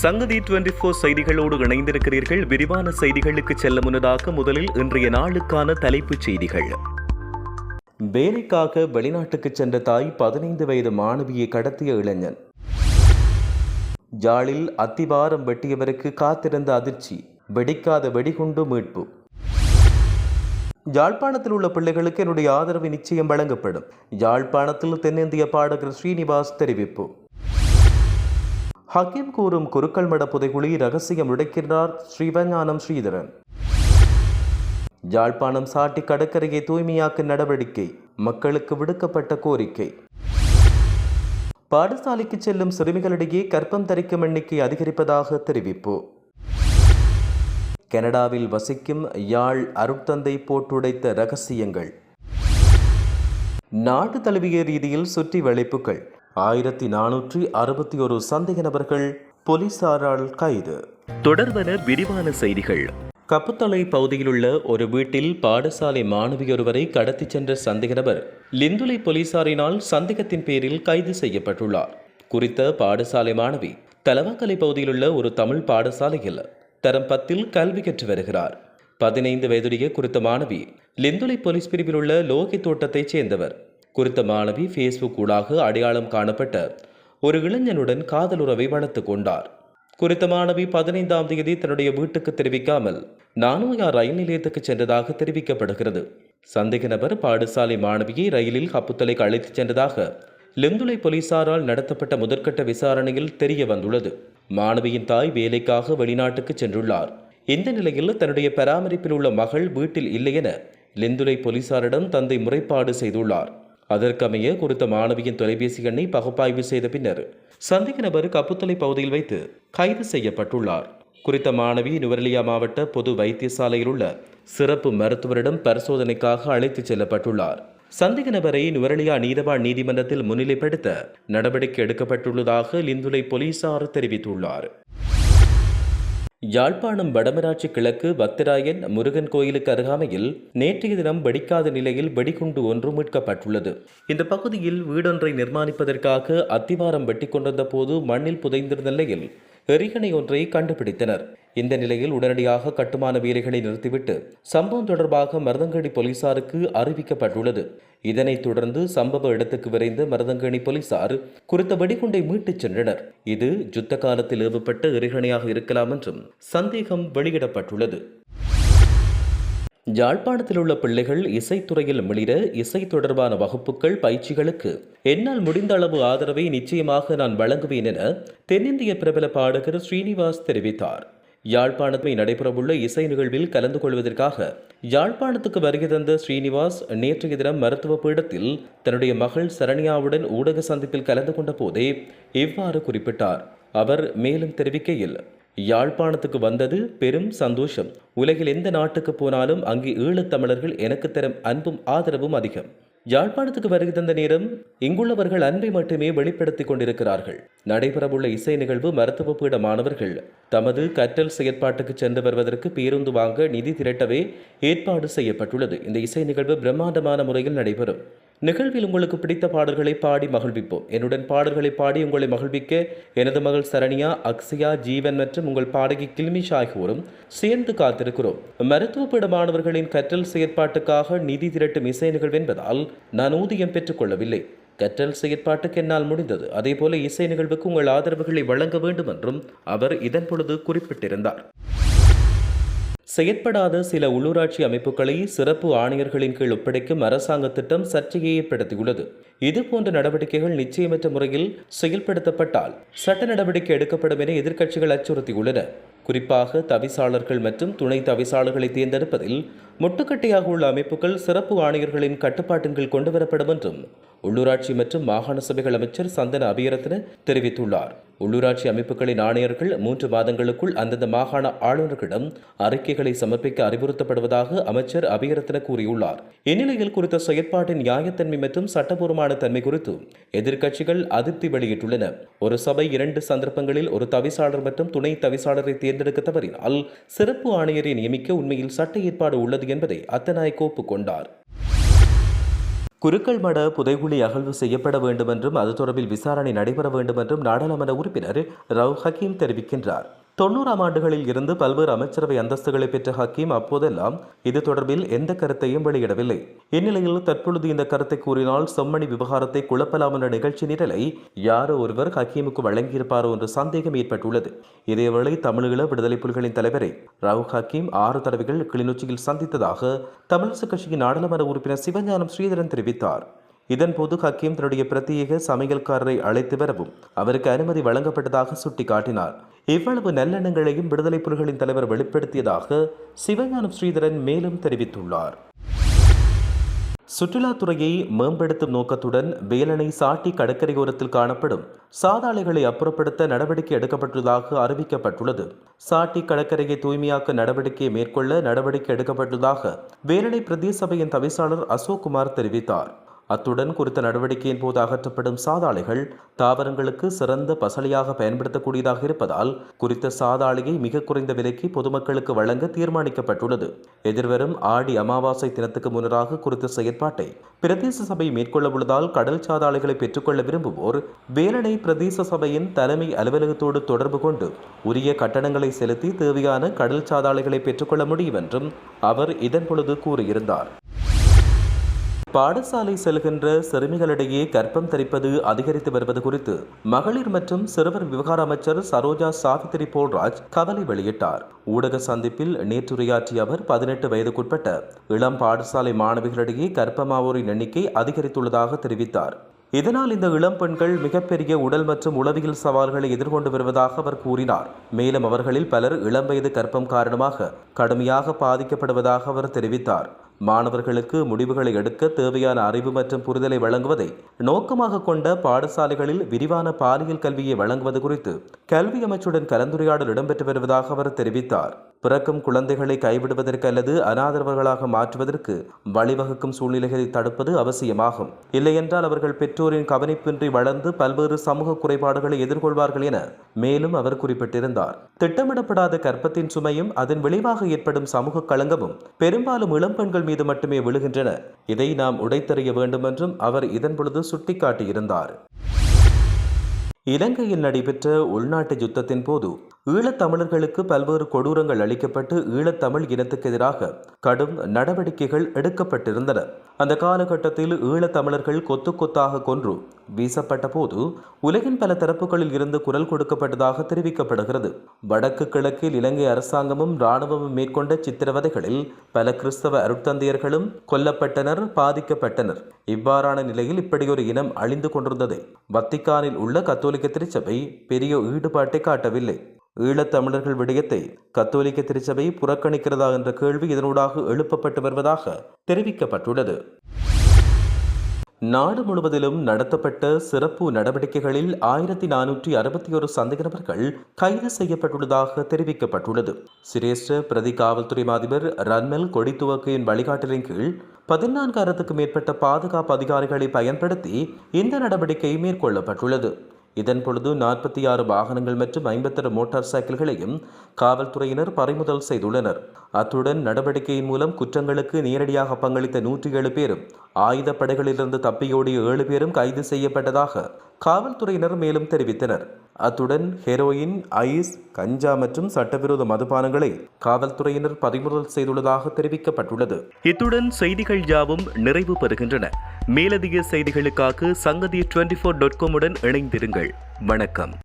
சங்கதி twenty four செய்திகளோடு இணைந்திருக்கிறீர்கள். விரிவான செய்திகளுக்கு செல்ல முன்னதாக முதலில் இன்றைய நாளுக்கான தலைப்புச் செய்திகள். வேலைக்காக வெளிநாட்டுக்கு சென்ற தாய் பதினைந்து வயது மாணவியை கடத்திய இளைஞன். யாழில் அத்திவாரம் வெட்டியவருக்கு காத்திருந்த அதிர்ச்சி வெடிக்காத வெடிகுண்டு மீட்பு. யாழ்ப்பாணத்தில் உள்ள பிள்ளைகளுக்கு என்னுடைய ஆதரவு நிச்சயம் வழங்கப்படும். யாழ்ப்பாணத்தில் தென்னிந்திய பாடகர் ஸ்ரீனிவாஸ் தெரிவிப்பு. ஹக்கீம் கூறும் குருக்கள் மட புதைகுழி ரகசியம் உடைக்கிறார் ஸ்ரீவஞானம் ஸ்ரீதரன். யாழ்ப்பாணம் சாட்டி கடற்கரையை தூய்மையாக்க நடவடிக்கை மக்களுக்கு விடுக்கப்பட்ட கோரிக்கை. பாடசாலைக்கு செல்லும் சிறுமிகளிடையே கற்பம் தரிக்கும் எண்ணிக்கை அதிகரிப்பதாக தெரிவிப்பு. கனடாவில் வசிக்கும் யாழ் அருட்தந்தை போட்டுடைத்த ரகசியங்கள் நாடு தழுவிய ரீதியில் சுற்றி வளைப்புகள் ஆயிரத்தி நானூற்றி அறுபத்தி ஒரு சந்தேக நபர்கள் போலீசாரால் கைது. தொடர்வன விரிவான செய்திகள். கப்புத்தலை பகுதியிலுள்ள ஒரு வீட்டில் பாடசாலை மாணவியொருவரை கடத்திச் சென்ற சந்தேக நபர் லிந்துலை போலீசாரினால் சந்தேகத்தின் பேரில் கைது செய்யப்பட்டுள்ளார். குறித்த பாடசாலை மாணவி தலவாக்கலை பகுதியிலுள்ள ஒரு தமிழ் பாடசாலையில் தரம் பத்தில் கல்வி கற்று வருகிறார். பதினைந்து வயதுடைய குறித்த மாணவி லிந்துலை போலீஸ் பிரிவில் உள்ள லோகி தோட்டத்தைச் சேர்ந்தவர். குறித்த மாணவி ஃபேஸ்புக் ஊடாக அடையாளம் காணப்பட்ட ஒரு இளைஞனுடன் காதலுறவை வளர்த்து கொண்டார். குறித்த மாணவி பதினைந்தாம் தேதி தன்னுடைய வீட்டுக்கு தெரிவிக்காமல் நானோயா ரயில் நிலையத்துக்கு சென்றதாக தெரிவிக்கப்படுகிறது. சந்தேக நபர் பாடசாலை மாணவியை ரயிலில் கப்புத்தலைக்கு அழைத்துச் சென்றதாக லிந்துலை போலீசாரால் நடத்தப்பட்ட முதற்கட்ட விசாரணையில் தெரிய வந்துள்ளது. மாணவியின் தாய் வேலைக்காக வெளிநாட்டுக்கு சென்றுள்ளார். இந்த நிலையில் தன்னுடைய பராமரிப்பில் உள்ள மகள் வீட்டில் இல்லை என லிந்துலை போலீசாரிடம் தந்தை முறைப்பாடு செய்துள்ளார். அதற்கமைய குறித்த மாணவியின் தொலைபேசி எண்ணை பகுப்பாய்வு செய்த பின்னர் சந்தேக நபர் கப்புத்தலை பகுதியில் வைத்து கைது செய்யப்பட்டுள்ளார். குறித்த மாணவி நுவரெலியா மாவட்ட பொது வைத்தியசாலையில் உள்ள சிறப்பு மருத்துவரிடம் பரிசோதனைக்காக அழைத்துச் செல்லப்பட்டுள்ளார். சந்தேக நபரை நுவரெலியா நீதவான் நீதிமன்றத்தில் முன்னிலைப்படுத்த நடவடிக்கை எடுக்கப்பட்டுள்ளதாக லிந்துலை போலீசார் தெரிவித்துள்ளார். யாழ்ப்பாணம் வடமராட்சி கிழக்கு பக்தராயன் முருகன் கோயிலுக்கு அருகாமையில் நேற்றைய தினம் வெடிக்காத நிலையில் வெடிகுண்டு ஒன்று மீட்கப்பட்டுள்ளது. இந்த பகுதியில் வீடொன்றை நிர்மாணிப்பதற்காக அத்திவாரம் வெட்டி கொண்டிருந்த போது மண்ணில் புதைந்திருந்த நிலையில் எரிகணை ஒன்றை கண்டுபிடித்தனர். இந்த நிலையில் உடனடியாக கட்டுமான வீரர்களை நிறுத்திவிட்டு சம்பவம் தொடர்பாக மருதங்கணி போலீசாருக்கு அறிவிக்கப்பட்டுள்ளது. இதனைத் தொடர்ந்து சம்பவ இடத்துக்கு விரைந்த மருதங்கணி போலீசார் குறித்த வெடிகுண்டை மீட்டுச் சென்றனர். இது யுத்த காலத்தில் ஏவப்பட்ட எரிகணையாக இருக்கலாம் என்றும் சந்தேகம் வெளியிடப்பட்டுள்ளது. யாழ்ப்பாணத்தில் உள்ள பிள்ளைகள் இசைத்துறையில் மிளிர இசை தொடர்பான வகுப்புகள் பயிற்சிகளுக்கு என்னால் முடிந்த அளவு ஆதரவை நிச்சயமாக நான் வழங்குவேன் என தென்னிந்திய பிரபல பாடகர் ஸ்ரீனிவாஸ் தெரிவித்தார். யாழ்ப்பாணத்தில் நடைபெறவுள்ள இசை நிகழ்வில் கலந்து கொள்வதற்காக யாழ்ப்பாணத்துக்கு வருகை தந்த ஸ்ரீனிவாஸ் நேற்றைய தினம் மருத்துவ பீடத்தில் தன்னுடைய மகள் சரண்யாவுடன் ஊடக சந்திப்பில் கலந்து கொண்ட போதே இவ்வாறு குறிப்பிட்டார். அவர் மேலும் தெரிவிக்கையில் யாழ்ப்பாணத்துக்கு வந்தது பெரும் சந்தோஷம். உலகில் எந்த நாட்டுக்கு போனாலும் அங்கே ஈழத்தமிழர்கள் எனக்கு தரும் அன்பும் ஆதரவும் அதிகம். யாழ்ப்பாணத்துக்கு வருகை தந்த நேரம் இங்குள்ளவர்கள் அன்பை மட்டுமே வெளிப்படுத்திக் கொண்டிருக்கிறார்கள். நடைபெறவுள்ள இசை நிகழ்வு மருத்துவ பீட மாணவர்கள் தமது கற்றல் செயற்பாட்டுக்கு சென்று வருவதற்கு பேருந்து வாங்க நிதி திரட்டவே ஏற்பாடு செய்யப்பட்டுள்ளது. இந்த இசை நிகழ்வு பிரம்மாண்டமான முறையில் நடைபெறும். நிகழ்வில் உங்களுக்கு பிடித்த பாடல்களை பாடி மகிழ்விப்போம். என்னுடன் பாடல்களை பாடி உங்களை மகிழ்விக்க எனது மகள் சரண்யா அக்ஸியா ஜீவன் மற்றும் உங்கள் பாடகி கில்மிஷ் ஆகியோரும் சேர்ந்து காத்திருக்கிறோம். மருத்துவ பீட மாணவர்களின் கற்றல் செயற்பாட்டுக்காக நிதி திரட்டும் இசை நிகழ்வு என்பதால் நான் ஊதியம் பெற்றுக் கொள்ளவில்லை. கற்றல் செயற்பாட்டுக்கு என்னால் முடிந்தது. அதேபோல இசை நிகழ்வுக்கு உங்கள் ஆதரவுகளை வழங்க வேண்டும் என்றும் அவர் இதன் பொழுது குறிப்பிட்டிருந்தார். செயற்படாத சில உள்ளூராட்சி அமைப்புகளை சிறப்பு ஆணையர்களின் கீழ் ஒப்படைக்கும் அரசாங்க திட்டம் சர்ச்சையை ஏற்படுத்தியுள்ளது. இதுபோன்ற நடவடிக்கைகள் நிச்சயமற்ற முறையில் செயல்படுத்தப்பட்டால் சட்ட நடவடிக்கை எடுக்கப்படும் என எதிர்க்கட்சிகள் அச்சுறுத்தியுள்ளன. குறிப்பாக தவிசாளர்கள் மற்றும் துணை தவிசாளர்களை தேர்ந்தெடுப்பதில் முட்டுக்கட்டையாக உள்ள அமைப்புகள் சிறப்பு ஆணையர்களின் கட்டுப்பாட்டின் கீழ் கொண்டுவரப்படும் என்றும் உள்ளூராட்சி மற்றும் மாகாண சபைகள் அமைச்சர் சந்தன அபியரத்ன தெரிவித்துள்ளார். உள்ளூராட்சி அமைப்புகளின் ஆணையர்கள் மூன்று மாதங்களுக்குள் அந்தந்த மாகாண ஆளுநர்களிடம் அறிக்கைகளை சமர்ப்பிக்க அறிவுறுத்தப்படுவதாக அமைச்சர் அபியரத்ன கூறியுள்ளார். இந்நிலையில் குறித்த செயற்பாட்டின் நியாயத்தன்மை மற்றும் சட்டபூர்வமான தன்மை குறித்து எதிர்க்கட்சிகள் அதிருப்தி வெளியிட்டுள்ளன. ஒரு சபை இரண்டு சந்தர்ப்பங்களில் ஒரு தவிசாளர் மற்றும் துணை தவிசாளரை தேர்ந்தெடுக்க தவறினால் சிறப்பு ஆணையரை நியமிக்க உண்மையில் சட்ட ஏற்பாடு உள்ளது என்பதை அத்தநாயக்க ஒப்புக்கொண்டார் குருக்கள் மட புதைகுழி அகழ்வு செய்யப்பட வேண்டும் என்றும் அது தொடர்பில் விசாரணை நடைபெற வேண்டும் என்றும் நாடாளுமன்ற உறுப்பினர் ரவ் ஹக்கீம் தெரிவிக்கின்றார். தொண்ணூறாம் ஆண்டுகளில் இருந்து பல்வேறு அமைச்சரவை அந்தஸ்துகளை பெற்ற ஹக்கீம் அப்போதெல்லாம் இது தொடர்பில் எந்த கருத்தையும் வெளியிடவில்லை. இந்நிலையில் தற்பொழுது இந்த கருத்தை கூறினால் செம்மணி விவகாரத்தை குழப்பலாம் என்ற நிகழ்ச்சி நிரலை யாரோ ஒருவர் ஹக்கீமுக்கு வழங்கியிருப்பாரோ என்ற சந்தேகம் ஏற்பட்டுள்ளது. இதேவேளை தமிழீழ விடுதலை புலிகளின் தலைவரை ரவு ஹக்கீம் ஆறு தடவைகள் கிளிநொச்சியில் சந்தித்ததாக தமிழிசை கட்சியின் நாடாளுமன்ற உறுப்பினர் சிவஞானம் ஸ்ரீதரன் தெரிவித்தார். இதன்போது ஹக்கீம் தன்னுடைய பிரத்யேக சமையல்காரரை அழைத்து வரவும் அவருக்கு அனுமதி வழங்கப்பட்டதாக சுட்டிக்காட்டினார். இவ்வளவு நல்லெண்ணங்களையும் விடுதலை புலிகளின் தலைவர் வெளிப்படுத்தியதாக சிவஞானம் ஸ்ரீதரன் மேலும் தெரிவித்துள்ளார். சுற்றுலாத்துறையை மேம்படுத்தும் நோக்கத்துடன் வேலனை சாட்டி கடற்கரையோரத்தில் காணப்படும் சாதாளைகளை அப்புறப்படுத்த நடவடிக்கை எடுக்கப்பட்டுள்ளதாக அறிவிக்கப்பட்டுள்ளது. சாட்டி கடற்கரையை தூய்மையாக்க நடவடிக்கை மேற்கொள்ள நடவடிக்கை எடுக்கப்பட்டுள்ளதாக வேலனை பிரதேச சபையின் தவிசாளர் அசோக் குமார் தெரிவித்தார். அத்துடன் குறித்த நடவடிக்கையின் போது அகற்றப்படும் சாதாளிகள் தாவரங்களுக்கு சிறந்த பசலையாக பயன்படுத்தக்கூடியதாக இருப்பதால் குறித்த சாதாளையை மிக குறைந்த விலைக்கு பொதுமக்களுக்கு வழங்க தீர்மானிக்கப்பட்டுள்ளது. எதிர்வரும் ஆடி அமாவாசை தினத்துக்கு முன்னராக குறித்த செயற்பாட்டை பிரதேச சபை மேற்கொள்ள உள்ளதால் கடல் சாதாளிகளை பெற்றுக்கொள்ள விரும்புவோர் வேலனை பிரதேச சபையின் தலைமை அலுவலகத்தோடு தொடர்பு கொண்டு உரிய கட்டணங்களை செலுத்தி தேவையான கடல் சாதாளிகளை பெற்றுக்கொள்ள முடியும் என்றும் அவர் இதன் பொழுது கூறியிருந்தார். பாடசாலை செல்கின்ற சிறுமிகளிடையே கர்ப்பம் தரிப்பது அதிகரித்து வருவது குறித்து மகளிர் மற்றும் சிறுவர் விவகார அமைச்சர் சரோஜா சாவித்திரி போல்ராஜ் கவலை வெளியிட்டார். ஊடக சந்திப்பில் நேற்றுரையாற்றிய அவர் பதினெட்டு வயதுக்குட்பட்ட இளம் பாடசாலை மாணவிகளிடையே கர்ப்பமாவோரின் எண்ணிக்கை அதிகரித்துள்ளதாக தெரிவித்தார். இதனால் இந்த இளம் பெண்கள் மிகப்பெரிய உடல் மற்றும் உளவியல் சவால்களை எதிர்கொண்டு வருவதாக அவர் கூறினார். மேலும் அவர்களில் பலர் இளம் வயது கர்ப்பம் காரணமாக கடுமையாக பாதிக்கப்படுவதாக அவர் தெரிவித்தார். மாணவர்களுக்கு முடிவுகளை எடுக்க தேவையான அறிவு மற்றும் புரிதலை வழங்குவதை நோக்கமாக கொண்ட பாடசாலைகளில் விரிவான பாலியல் கல்வியை வழங்குவது குறித்து கல்வி அமைச்சுடன் கலந்துரையாடல் இடம்பெற்று வருவதாக அவர் தெரிவித்தார். பிறக்கும் குழந்தைகளை கைவிடுவதற்கு அல்லது அனாதரவர்களாக மாற்றுவதற்கு வழிவகுக்கும் சூழ்நிலைகளை தடுப்பது அவசியமாகும். இல்லையென்றால் அவர்கள் பெற்றோரின் கவனிப்பின்றி வளர்ந்து பல்வேறு சமூக குறைபாடுகளை எதிர்கொள்வார்கள் என மேலும் அவர் குறிப்பிட்டிருந்தார். திட்டமிடப்படாத கற்பத்தின் சுமையும் அதன் விளைவாக ஏற்படும் சமூக களங்கமும் பெரும்பாலும் இளம்பெண்கள் மீது மட்டுமே விழுகின்றன. இதை நாம் உடைத்தறிய வேண்டும் என்றும் அவர் இதன் பொழுது சுட்டிக்காட்டியிருந்தார். இலங்கையில் நடைபெற்ற உள்நாட்டு யுத்தத்தின் போது ஈழத்தமிழர்களுக்கு பல்வேறு கொடூரங்கள் அளிக்கப்பட்டு ஈழத்தமிழ் இனத்துக்கு எதிராக கடும் நடவடிக்கைகள் எடுக்கப்பட்டிருந்தன. அந்த காலகட்டத்தில் ஈழத்தமிழர்கள் கொத்து கொத்தாக கொன்று வீசப்பட்ட போது உலகின் பல தரப்புகளில் இருந்து குரல் கொடுக்கப்பட்டதாக தெரிவிக்கப்படுகிறது. வடக்கு கிழக்கில் இலங்கை அரசாங்கமும் இராணுவமும் மேற்கொண்ட சித்திரவதைகளில் பல கிறிஸ்தவ அருட்தந்தையர்களும் கொல்லப்பட்டனர் பாதிக்கப்பட்டனர். இவ்வாறான நிலையில் இப்படியொரு இனம் அழிந்து கொண்டிருந்தது வத்திக்கானில் உள்ள கத்தோலிக்க திருச்சபை பெரிய ஈடுபாட்டை காட்டவில்லை. ஈழத்தமிழர்கள் விடயத்தை கத்தோலிக்க திருச்சபை புறக்கணிக்கிறதா என்ற கேள்வி இதனூடாக எழுப்பப்பட்டு வருவதாக தெரிவிக்கப்பட்டுள்ளது. நாடு முழுவதிலும் நடத்தப்பட்ட சிறப்பு நடவடிக்கைகளில் ஆயிரத்தி நானூற்றி அறுபத்தி ஒரு சந்தேக நபர்கள் கைது செய்யப்பட்டுள்ளதாக தெரிவிக்கப்பட்டுள்ளது. சிரேஷ்ட பிரதி காவல்துறை அதிபர் ரன்மெல் கொடித்துவக்கையின் வழிகாட்டலின் கீழ் பதினான்காயிரத்துக்கும் மேற்பட்ட பாதுகாப்பு அதிகாரிகளை பயன்படுத்தி இந்த நடவடிக்கை மேற்கொள்ளப்பட்டுள்ளது. இதன் பொழுது நாற்பத்தி ஆறு வாகனங்கள் மற்றும் ஐம்பத்தெட்டு மோட்டார் சைக்கிள்களையும் காவல்துறையினர் பறிமுதல் செய்துள்ளனர். அத்துடன் நடவடிக்கையின் மூலம் குற்றங்களுக்கு நேரடியாக பங்களித்த நூற்றி ஏழு பேரும் ஆயுதப்படைகளிலிருந்து தப்பியோடிய ஏழு பேரும் கைது செய்யப்பட்டதாக காவல்துறையினர் மேலும் தெரிவித்தனர். அத்துடன் ஹெரோயின் ஐஸ் கஞ்சா மற்றும் சட்டவிரோத மதுபானங்களை காவல்துறையினர் பறிமுதல் செய்துள்ளதாக தெரிவிக்கப்பட்டுள்ளது. இத்துடன் செய்திகள் யாவும் நிறைவு பெறுகின்றன. மேலதிக செய்திகளுக்காக சங்கதி டுவெண்டி ஃபோர் டாட் காமுடன் இணைந்திருங்கள். வணக்கம்.